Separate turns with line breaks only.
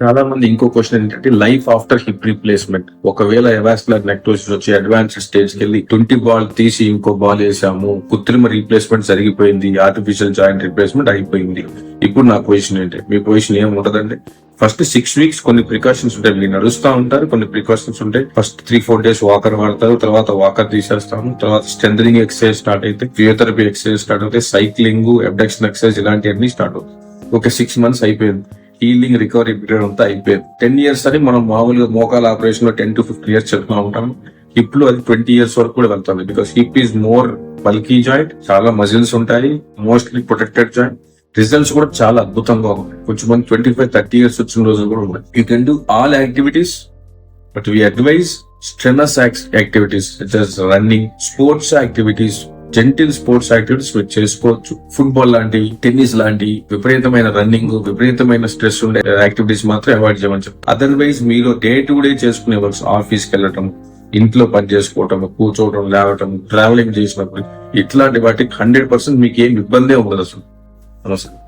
చాలా మంది ఇంకో క్వశ్చన్ ఏంటంటే లైఫ్ ఆఫ్టర్ హిప్ రీప్లేస్మెంట్ ఒకవేళ ఎవాస్కులర్ నెక్టోసిస్ వచ్చి అడ్వాన్స్ స్టేజ్కి వెళ్ళి ట్వంటీ బాల్ తీసి ఇంకో బాల్ వేసాము కృత్రిమ రీప్లేస్మెంట్ జరిగిపోయింది ఆర్టిఫిషియల్ జాయింట్ రీప్లేస్మెంట్ అయిపోయింది. ఇప్పుడు నా పొజిషన్ ఏంటి? మీ పొజిషన్ ఏం ఉంటదండి ఫస్ట్ సిక్స్ వీక్స్ కొన్ని ప్రికాషన్స్ ఉంటాయి. మీరు నడుస్తూ ఉంటారు కొన్ని ప్రికాషన్స్ ఉంటాయి. First three four days walker వాడతారు తర్వాత వాకర్ తీసేస్తాము తర్వాత స్ట్రెంథనింగ్ ఎక్సర్సైజ్ స్టార్ట్ అయితే ఫిజియోథెరపీ ఎక్సర్సైజ్ స్టార్ట్ అవుతాయి సైక్లింగ్ అబ్డక్షన్ ఎక్సర్సైజ్ ఇలాంటివన్నీ స్టార్ట్ అవుతాయి. ఒక సిక్స్ మంత్స్ అయిపోయింది. హీలింగ్ రికవరీ పీరియడ్ అంతా అయిపోయింది. టెన్ ఇయర్స్ అని మనం మామూలుగా మోకాల ఆపరేషన్లో టెన్ టు ఫిఫ్టీన్ ఇయర్స్ చెప్తూ ఉంటాం హిప్లో అది ట్వంటీ ఇయర్స్ వరకు కూడా వెళ్తుంది because hip is more bulky joint చాలా మజిల్స్ ఉంటాయి మోస్ట్లీ ప్రొటెక్టెడ్ జాయింట్ రిజల్ట్స్ కూడా చాలా అద్భుతంగా ఉన్నాయి. కొంచెం మంది ట్వంటీ ఫైవ్ థర్టీ ఇయర్స్ వచ్చిన రోజులు కూడా ఉన్నాయి. You can do all activities but we advise strenuous activities running sports activities gentle sports activities మీరు చేసుకోవచ్చు. ఫుట్బాల్ లాంటి టెన్నిస్ లాంటి విపరీతమైన రన్నింగ్ విపరీతమైన స్ట్రెస్ ఉండే యాక్టివిటీస్ మాత్రం అవాయిడ్ చేయమని అదర్వైజ్ మీరు డే టు డే చేసుకునే వర్క్స్ ఆఫీస్కి వెళ్ళటం ఇంట్లో పని చేసుకోవటం కూర్చోవడం లేవటం ట్రావెలింగ్ చేసినప్పుడు ఇట్లాంటి వాటికి హండ్రెడ్ పర్సెంట్ మీకు ఏం ఇబ్బందే ఉండదు అసలు. నమస్కారం.